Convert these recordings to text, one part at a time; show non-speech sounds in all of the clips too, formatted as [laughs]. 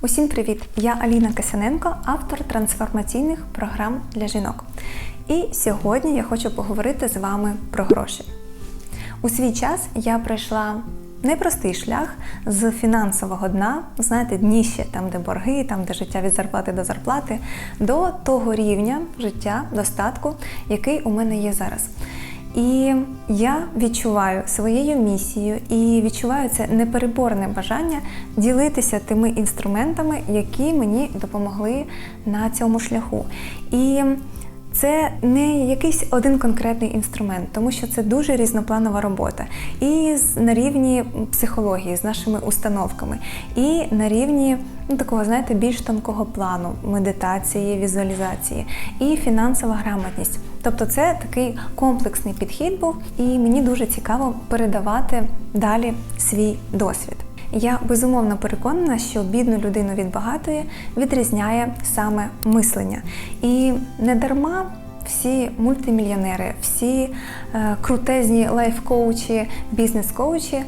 Усім привіт! Я Аліна Касяненко, автор трансформаційних програм для жінок. І сьогодні я хочу поговорити з вами про гроші. У свій час я пройшла непростий шлях з фінансового дна, знаєте, дніще, там, де борги, там, де життя від зарплати до зарплати, до того рівня життя, достатку, який у мене є зараз. І я відчуваю своєю місією і відчуваю це непереборне бажання ділитися тими інструментами, які мені допомогли на цьому шляху. І це не якийсь один конкретний інструмент, тому що це дуже різнопланова робота. І на рівні психології, з нашими установками, і на рівні ну, такого, знаєте, більш тонкого плану медитації, візуалізації, і фінансова грамотність. Тобто це такий комплексний підхід був, і мені дуже цікаво передавати далі свій досвід. Я безумовно переконана, що бідну людину від багатої відрізняє саме мислення. І не дарма всі мультимільйонери, всі е, крутезні лайф-коучі, бізнес-коучі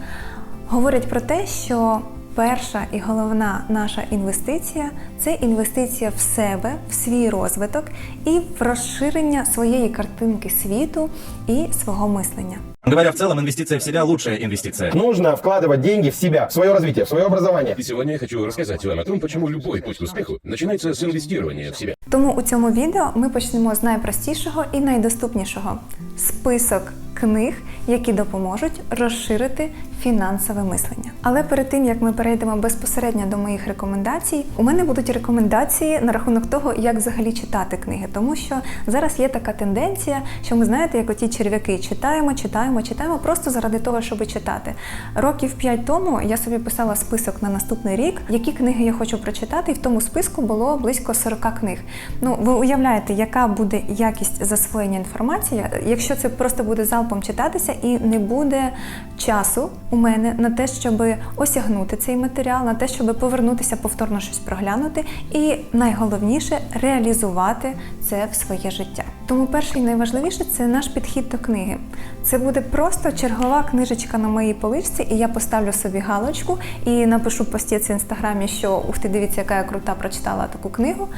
говорять про те, що перша і головна наша інвестиція це інвестиція в себе, в свій розвиток і в розширення своєї картинки світу і свого мислення. Говоря в целом, инвестиция в себя лучшая инвестиция. Нужно вкладывать деньги в себя, в свое развитие, в свое образование. И сегодня я хочу рассказать вам о том, почему любой путь к успеху начинается с инвестирования в себя. Тому у цьому відео ми почнемо з найпростішого і найдоступнішого список книг, які допоможуть розширити фінансове мислення. Але перед тим як ми перейдемо безпосередньо до моїх рекомендацій, у мене будуть рекомендації на рахунок того, як взагалі читати книги, тому що зараз є така тенденція, що ми знаєте, як оті черв'яки читаємо, читаємо, читаємо просто заради того, щоб читати. Років п'ять тому я собі писала список на наступний рік, які книги я хочу прочитати, і в тому списку було близько 40 книг. Ну, ви уявляєте, яка буде якість засвоєння інформації, якщо це просто буде залпом читатися і не буде часу у мене на те, щоб осягнути цей матеріал, на те, щоб повернутися повторно щось проглянути, і найголовніше реалізувати це в своє життя. Тому перше і найважливіше це наш підхід до книги. Це буде просто чергова книжечка на моїй поличці, і я поставлю собі галочку і напишу постець в інстаграмі, що ух ти, дивіться, яка я крута прочитала таку книгу.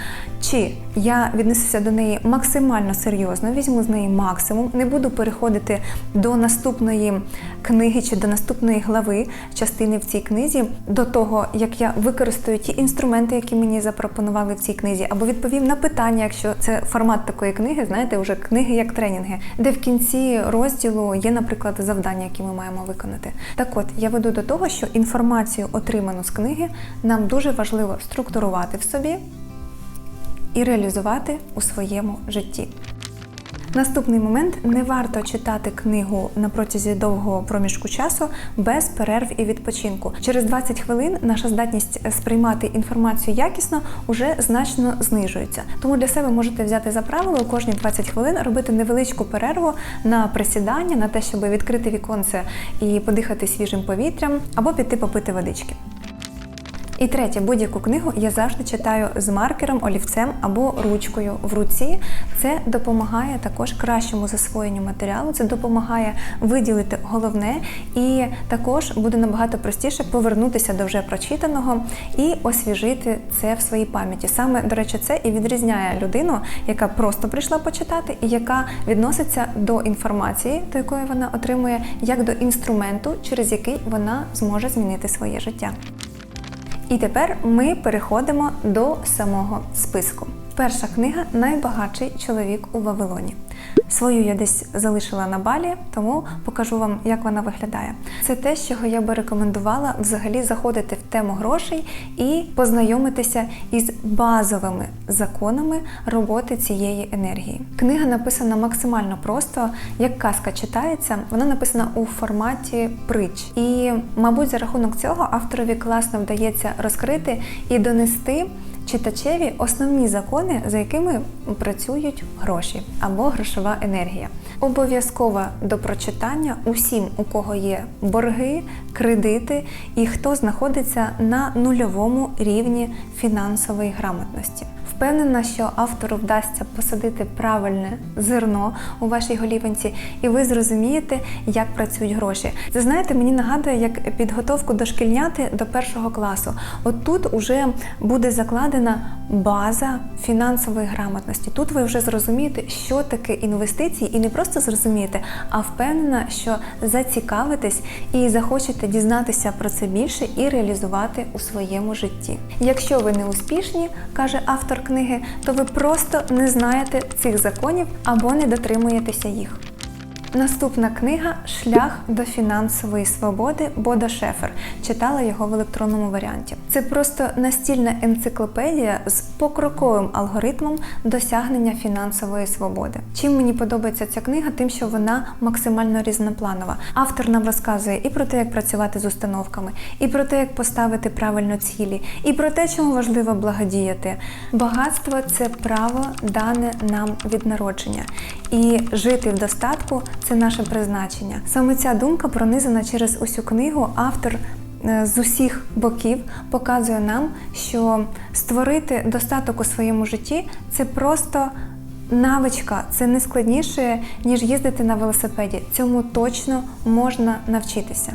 Чи я віднесуся до неї максимально серйозно, візьму з неї максимум, не буду переходити до наступної книги чи до наступної глави частини в цій книзі, до того, як я використаю ті інструменти, які мені запропонували в цій книзі, або відповім на питання, якщо це формат такої книги, знаєте, вже книги як тренінги, де в кінці розділу є, наприклад, завдання, які ми маємо виконати. Так от я веду до того, що інформацію, отриману з книги, нам дуже важливо структурувати в собі і реалізувати у своєму житті. Наступний момент не варто читати книгу на протязі довгого проміжку часу без перерв і відпочинку. Через 20 хвилин наша здатність сприймати інформацію якісно уже значно знижується. Тому для себе можете взяти за правило кожні 20 хвилин робити невеличку перерву на присідання, на те, щоб відкрити віконце і подихати свіжим повітрям, або піти попити водички. І третє, будь-яку книгу я завжди читаю з маркером, олівцем або ручкою в руці. Це допомагає також кращому засвоєнню матеріалу, це допомагає виділити головне, і також буде набагато простіше повернутися до вже прочитаного і освіжити це в своїй пам'яті. Саме, до речі, це і відрізняє людину, яка просто прийшла почитати, і яка відноситься до інформації, до якої вона отримує, як до інструменту, через який вона зможе змінити своє життя. І тепер ми переходимо до самого списку. Перша книга Найбагатший чоловік у Вавилоні. Свою я десь залишила на балі, тому покажу вам, як вона виглядає. Це те, чого я би рекомендувала взагалі заходити в тему грошей і познайомитися із базовими законами роботи цієї енергії. Книга написана максимально просто, як казка читається. Вона написана у форматі притч. І, мабуть, за рахунок цього авторові класно вдається розкрити і донести читачеві основні закони, за якими працюють гроші або грошова енергія. Обов'язкова до прочитання усім, у кого є борги, кредити і хто знаходиться на нульовому рівні фінансової грамотності. Впевнена, що автору вдасться посадити правильне зерно у вашій голівенці, і ви зрозумієте, як працюють гроші. Це знаєте, мені нагадує як підготовку дошкільняти до першого класу. От тут уже буде закладена база фінансової грамотності. Тут ви вже зрозумієте, що таке інвестиції, і не просто зрозумієте, а впевнена, що зацікавитесь і захочете дізнатися про це більше і реалізувати у своєму житті. Якщо ви не успішні, каже автор книги, то ви просто не знаєте цих законів або не дотримуєтеся їх. Наступна книга Шлях до фінансової свободи Бода Шефер. Читала його в електронному варіанті. Це просто настільна енциклопедія з покроковим алгоритмом досягнення фінансової свободи. Чим мені подобається ця книга, тим, що вона максимально різнопланова. Автор нам розказує і про те, як працювати з установками, і про те, як поставити правильно цілі, і про те, чому важливо благодіяти. Багатство це право дане нам від народження. І жити в достатку це наше призначення. Саме ця думка пронизана через усю книгу. Автор е, з усіх боків показує нам, що створити достаток у своєму житті це просто навичка, це не складніше, ніж їздити на велосипеді. Цьому точно можна навчитися.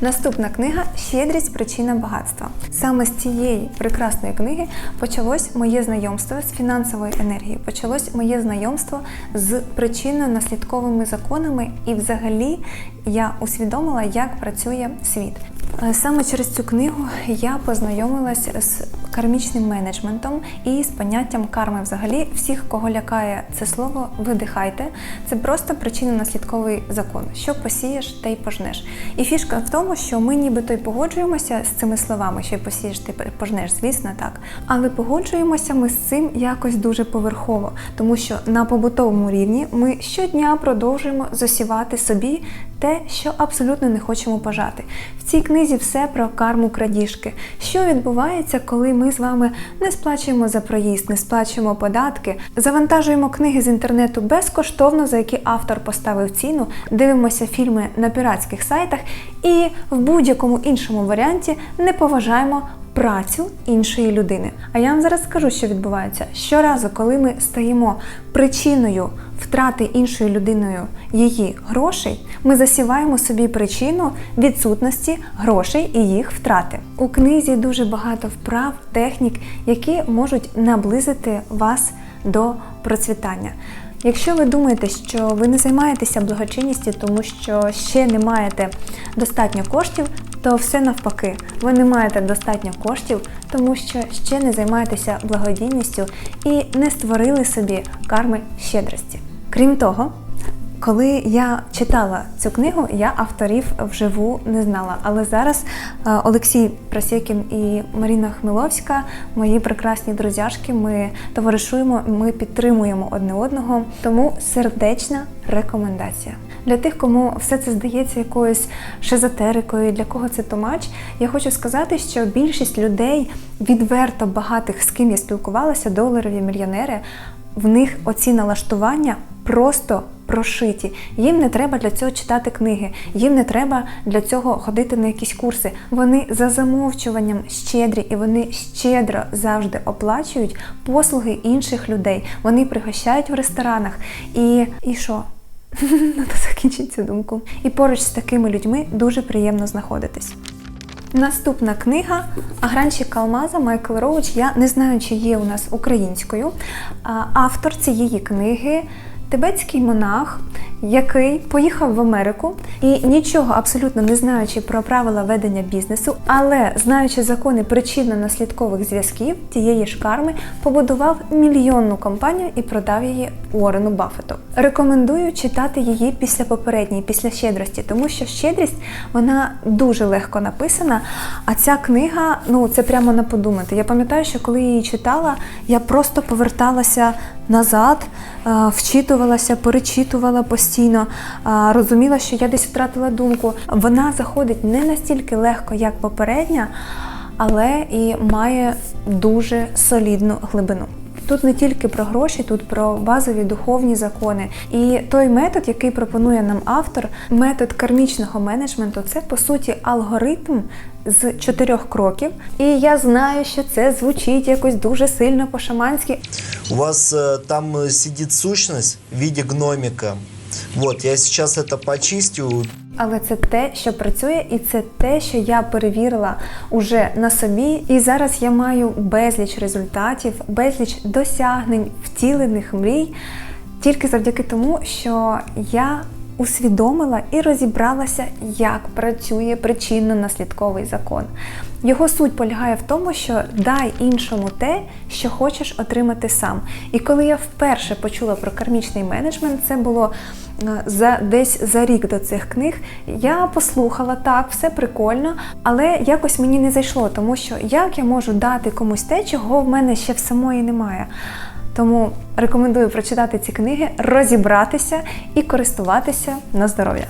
Наступна книга Щедрість причина багатства. Саме з цієї прекрасної книги почалось моє знайомство з фінансовою енергією, почалось моє знайомство з причинно-наслідковими законами, і взагалі я усвідомила, як працює світ. Е, Саме через цю книгу я познайомилася з кармічним менеджментом і з поняттям карми. Взагалі, всіх, кого лякає це слово, видихайте. Це просто причинно-наслідковий закон. Що посієш, те й пожнеш. І фішка в тому, що ми нібито й погоджуємося з цими словами, що посієш, ти пожнеш, звісно, так. Але погоджуємося ми з цим якось дуже поверхово, тому що на побутовому рівні ми щодня продовжуємо засівати собі те, що абсолютно не хочемо пожати. В цій книзі все про карму крадіжки. Що відбувається, коли ми з вами не сплачуємо за проїзд, не сплачуємо податки, завантажуємо книги з інтернету безкоштовно, за які автор поставив ціну, дивимося фільми на піратських сайтах і в будь-якому іншому варіанті не поважаємо працю іншої людини. А я вам зараз скажу, що відбувається. Щоразу, коли ми стаємо причиною втрати іншою людиною її грошей, ми засіваємо собі причину відсутності грошей і їх втрати. У книзі дуже багато вправ, технік, які можуть наблизити вас до процвітання. Якщо ви думаєте, що ви не займаєтеся благочинністю, тому що ще не маєте достатньо коштів, то все навпаки, ви не маєте достатньо коштів, тому що ще не займаєтеся благодійністю і не створили собі карми щедрості. Крім того, коли я читала цю книгу, я авторів вживу не знала. Але зараз е, Олексій Просєкін і Маріна Хмиловська, мої прекрасні друзяшки, ми товаришуємо, ми підтримуємо одне одного. Тому сердечна рекомендація. Для тих, кому все це здається якоюсь шизотерикою, для кого це томач, я хочу сказати, що більшість людей відверто багатих, з ким я спілкувалася, доларові мільйонери, в них оці налаштування просто прошиті. Їм не треба для цього читати книги, їм не треба для цього ходити на якісь курси. Вони за замовчуванням щедрі і вони щедро завжди оплачують послуги інших людей. Вони пригощають в ресторанах. І, і що? [laughs] Надо закінчити цю думку. І поруч з такими людьми дуже приємно знаходитись. Наступна книга Агранчик Алмаза Майкл Роуч. Я не знаю, чи є у нас українською. Автор цієї книги тибетський монах, який поїхав в Америку і нічого абсолютно не знаючи про правила ведення бізнесу, але знаючи закони причинно-наслідкових зв'язків тієї ж карми, побудував мільйонну компанію і продав її Уорену Баффету. Рекомендую читати її після попередньої, після щедрості, тому що щедрість вона дуже легко написана. А ця книга, ну це прямо на подумати. Я пам'ятаю, що коли її читала, я просто поверталася назад, е, вчитувалася, перечитувала постійно, е, розуміла, що я десь втратила думку. Вона заходить не настільки легко, як попередня, але і має дуже солідну глибину. тут не тільки про гроші, тут про базові духовні закони. І той метод, який пропонує нам автор, метод кармічного менеджменту, це по суті алгоритм з чотирьох кроків. І я знаю, що це звучить якось дуже сильно по-шаманськи, У вас э, там э, сидит сущность в виде гномика. Вот, я сейчас это почистю, Але це те, що працює, і це те, що я перевірила уже на собі. І зараз я маю безліч результатів, безліч досягнень, втілених мрій, тільки завдяки тому, що я усвідомила і розібралася, як працює причинно-наслідковий закон. Його суть полягає в тому, що дай іншому те, що хочеш отримати сам. І коли я вперше почула про кармічний менеджмент, це було за десь за рік до цих книг. Я послухала так, все прикольно, але якось мені не зайшло, тому що як я можу дати комусь те, чого в мене ще в самої немає. Тому рекомендую прочитати ці книги, розібратися і користуватися на здоров'я.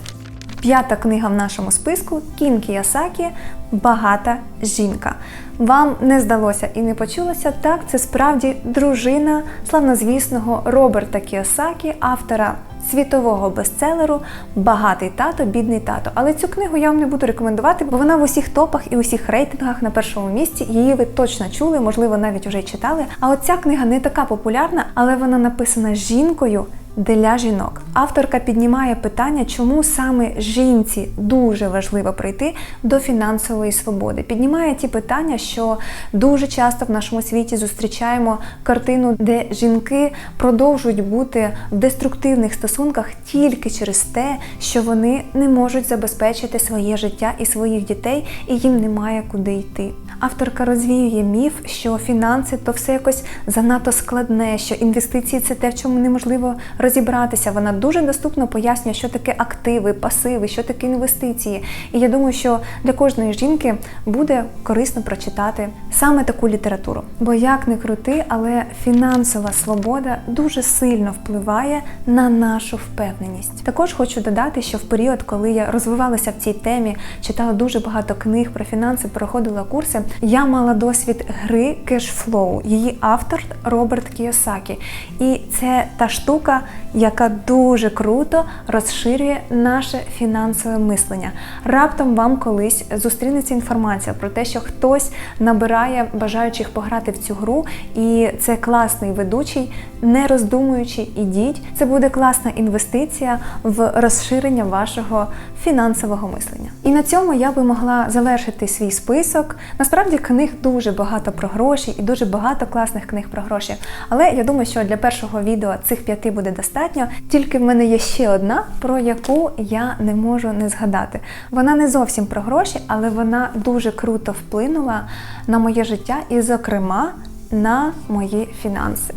П'ята книга в нашому списку Кін Кіясакі Багата жінка. Вам не здалося і не почулося так. Це справді дружина славнозвісного Роберта Кіосакі, автора світового бестселеру Багатий тато, бідний тато. Але цю книгу я вам не буду рекомендувати, бо вона в усіх топах і усіх рейтингах на першому місці. Її ви точно чули, можливо, навіть уже читали. А от ця книга не така популярна, але вона написана жінкою. Для жінок авторка піднімає питання, чому саме жінці дуже важливо прийти до фінансової свободи. Піднімає ті питання, що дуже часто в нашому світі зустрічаємо картину, де жінки продовжують бути в деструктивних стосунках тільки через те, що вони не можуть забезпечити своє життя і своїх дітей, і їм немає куди йти. Авторка розвіює міф, що фінанси то все якось занадто складне, що інвестиції це те, в чому неможливо розібратися. Вона дуже доступно пояснює, що таке активи, пасиви, що таке інвестиції. І я думаю, що для кожної жінки буде корисно прочитати саме таку літературу. Бо як не крути, але фінансова свобода дуже сильно впливає на нашу впевненість. Також хочу додати, що в період, коли я розвивалася в цій темі, читала дуже багато книг про фінанси, проходила курси. Я мала досвід гри кешфлоу. Її автор Роберт Кіосакі. І це та штука, яка дуже круто розширює наше фінансове мислення. Раптом вам колись зустрінеться інформація про те, що хтось набирає бажаючих пограти в цю гру, і це класний ведучий, не роздумуючи, ідіть. Це буде класна інвестиція в розширення вашого фінансового мислення. І на цьому я би могла завершити свій список. Насправді книг дуже багато про гроші і дуже багато класних книг про гроші. Але я думаю, що для першого відео цих п'яти буде достатньо. Тільки в мене є ще одна, про яку я не можу не згадати. Вона не зовсім про гроші, але вона дуже круто вплинула на моє життя і, зокрема, на мої фінанси.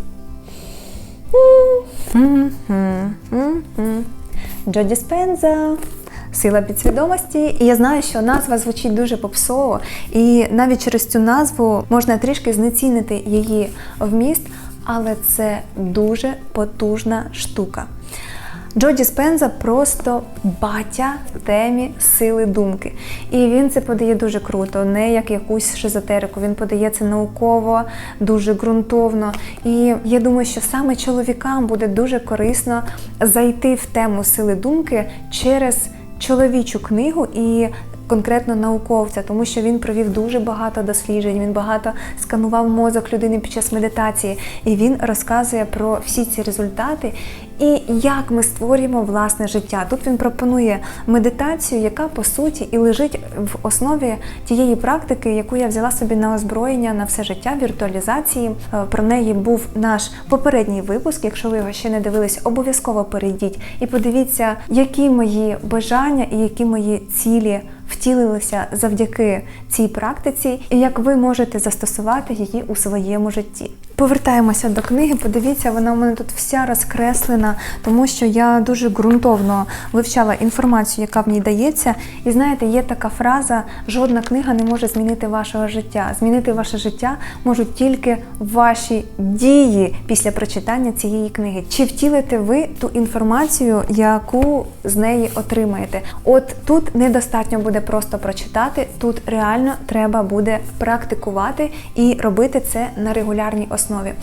Джо Діспенза. Сила підсвідомості, і я знаю, що назва звучить дуже попсово, і навіть через цю назву можна трішки знецінити її вміст, але це дуже потужна штука. Джо Діспенза просто батя в темі сили думки. І він це подає дуже круто, не як якусь шизотерику. Він подає це науково, дуже ґрунтовно. І я думаю, що саме чоловікам буде дуже корисно зайти в тему сили думки через чоловічу книгу і конкретно науковця, тому що він провів дуже багато досліджень, він багато сканував мозок людини під час медитації, і він розказує про всі ці результати і як ми створюємо власне життя. Тут він пропонує медитацію, яка по суті і лежить в основі тієї практики, яку я взяла собі на озброєння на все життя віртуалізації. Е, Про неї був наш попередній випуск. Якщо ви його ще не дивились, обов'язково перейдіть і подивіться, які мої бажання і які мої цілі втілилися завдяки цій практиці, і як ви можете застосувати її у своєму житті. Повертаємося до книги. Подивіться, вона у мене тут вся розкреслена, тому що я дуже ґрунтовно вивчала інформацію, яка в ній дається. І знаєте, є така фраза: жодна книга не може змінити вашого життя. Змінити ваше життя можуть тільки ваші дії після прочитання цієї книги. Чи втілите ви ту інформацію, яку з неї отримаєте? От тут недостатньо буде просто прочитати, тут реально треба буде практикувати і робити це на регулярній основі. Основі.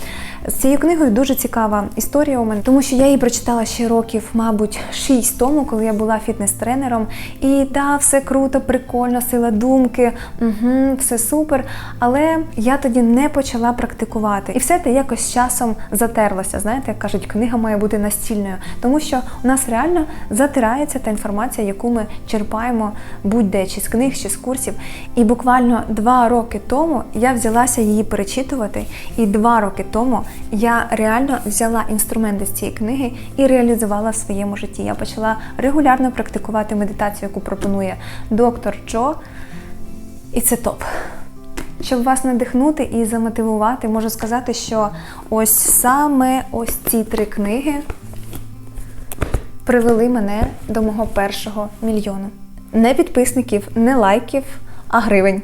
З цією книгою дуже цікава історія у мене, тому що я її прочитала ще років, мабуть, 6 тому, коли я була фітнес-тренером. І да, все круто, прикольно, сила думки, угу, все супер. Але я тоді не почала практикувати. І все те якось з часом затерлося. Знаєте, як кажуть, книга має бути настільною, тому що у нас реально затирається та інформація, яку ми черпаємо будь-де чи з книг, чи з курсів. І буквально два роки тому я взялася її перечитувати, і два роки тому я реально взяла інструменти з цієї книги і реалізувала в своєму житті. Я почала регулярно практикувати медитацію, яку пропонує доктор Джо. І це топ. Щоб вас надихнути і замотивувати, можу сказати, що ось саме ось ці три книги привели мене до мого першого мільйону. Не підписників, не лайків, а гривень.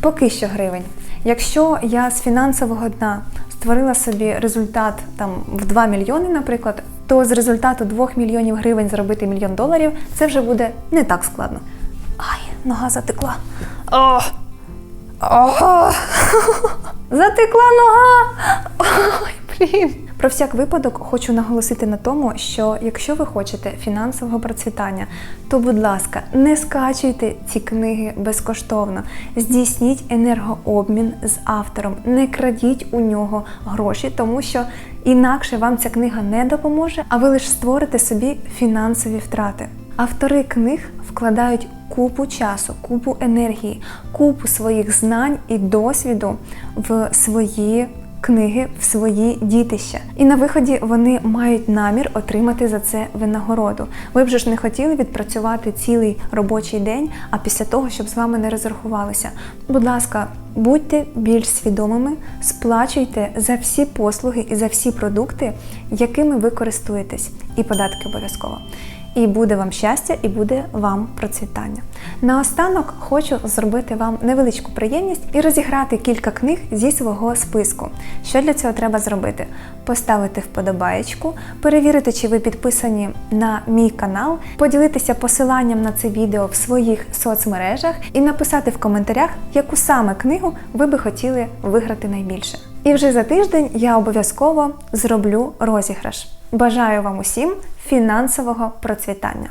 Поки що гривень. Якщо я з фінансового дна створила собі результат там в 2 мільйони, наприклад, то з результату 2 мільйонів гривень зробити мільйон доларів це вже буде не так складно. Ай, нога затекла. О! О! [laughs] Затекла нога! Ой, блін. Про всяк випадок хочу наголосити на тому, що якщо ви хочете фінансового процвітання, то, будь ласка, не скачуйте ці книги безкоштовно. Здійсніть енергообмін з автором, не крадіть у нього гроші, тому що інакше вам ця книга не допоможе, а ви лише створите собі фінансові втрати. Автори книг вкладають купу часу, купу енергії, купу своїх знань і досвіду в свої книги, в свої дітища. І на виході вони мають намір отримати за це винагороду. Ви б же ж не хотіли відпрацювати цілий робочий день, а після того, щоб з вами не розрахувалися. Будь ласка, будьте більш свідомими, сплачуйте за всі послуги і за всі продукти, якими ви користуєтесь, і податки обов'язково. І буде вам щастя, і буде вам процвітання. Наостанок хочу зробити вам невеличку приємність і розіграти кілька книг зі свого списку. Що для цього треба зробити? Поставити вподобаєчку, перевірити, чи ви підписані на мій канал, поділитися посиланням на це відео в своїх соцмережах і написати в коментарях, яку саме книгу ви би хотіли виграти найбільше. І вже за тиждень я обов'язково зроблю розіграш. Бажаю вам усім фінансового процвітання!